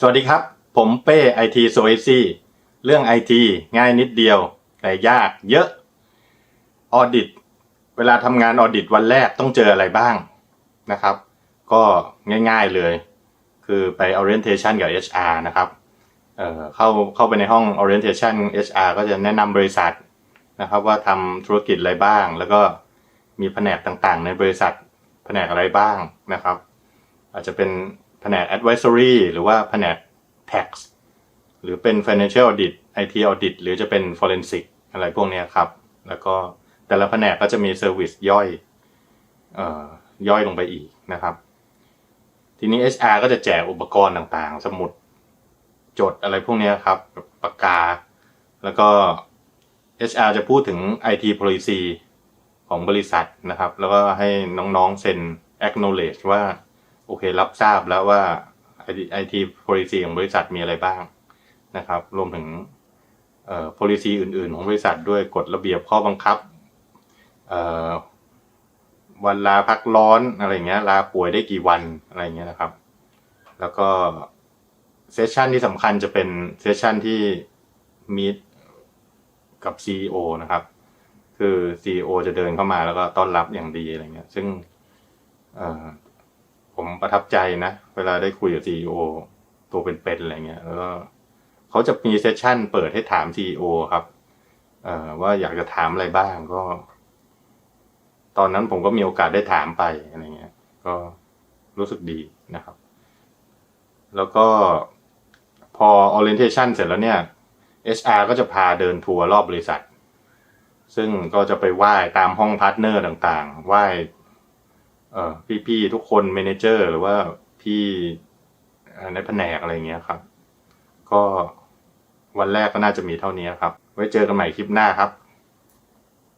สวัสดีครับ ผมเป้ไอทีโซเอซี่เรื่องไอทีง่ายนิดเดียว แต่ยากเยอะออดิตเวลาทำงานออดิตวันแรกต้องเจออะไรบ้างนะครับ ก็ง่ายๆเลย คือไป orientation กับ HR นะครับเเข้าเข้าไปในห้อง orientation HR ก็จะแนะนำบริษัทนะครับ ว่าทำธุรกิจอะไรบ้าง แล้วก็มีแผนกต่างๆ ในบริษัทแผนกอะไรบ้างนะครับ อาจจะเป็น แผนก advisory หรือว่าแผนก tax หรือเป็น financial audit IT audit หรือจะเป็น forensic อะไรพวกนี้ครับ แล้วก็แต่ละแผนกก็จะมี service ย่อยออย่อยลงไปอีกนะครับ ทีนี้ HR ก็จะแจกอุปกรณ์ต่างๆ สมุดจดอะไรพวกนี้ครับปากกา แล้วก็ HR จะพูดถึง IT policy ของบริษัทนะครับ แล้วก็ให้น้องๆเซ็น acknowledge ว่า โอเครับทราบแล้วว่า IT policy ของบริษัทมีอะไรบ้างนะครับ รวมถึงเอ่อ policy อื่น ๆ ของบริษัทด้วยกฎระเบียบข้อบังคับเอ่อวันลาพักร้อนอะไรเงี้ยลาป่วยได้กี่วันอะไรเงี้ยนะครับ แล้วก็เซสชันที่สำคัญจะเป็นเซสชันที่มีกับ CEO นะครับ คือ CEO จะเดินเข้ามาแล้วก็ต้อนรับอย่างดีอะไรเงี้ย ซึ่งเอ่อ ประทับใจนะ เวลาได้คุยกับ CEO ตัวเป็นๆอะไรเงี้ย แล้วก็เขาจะมีเซสชั่นเปิดให้ถาม CEO ครับเอ่อว่าอยากจะถามอะไรบ้างก็ ตอนนั้นผมก็มีโอกาสได้ถามไปอะไรเงี้ย ก็รู้สึกดีนะครับ แล้วก็พอ orientation เสร็จแล้วเนี่ย HR ก็จะพาเดินทัวร์รอบบริษัท ซึ่งก็จะไปไหว้ตามห้องพาร์ทเนอร์ต่างๆ ไหว้ พี่ๆทุกคนเมนเจอร์ หรือว่าพี่ในแผนกอะไรเงี้ยครับ ก็วันแรกก็น่าจะมีเท่านี้ครับ ไว้เจอกันใหม่คลิปหน้าครับ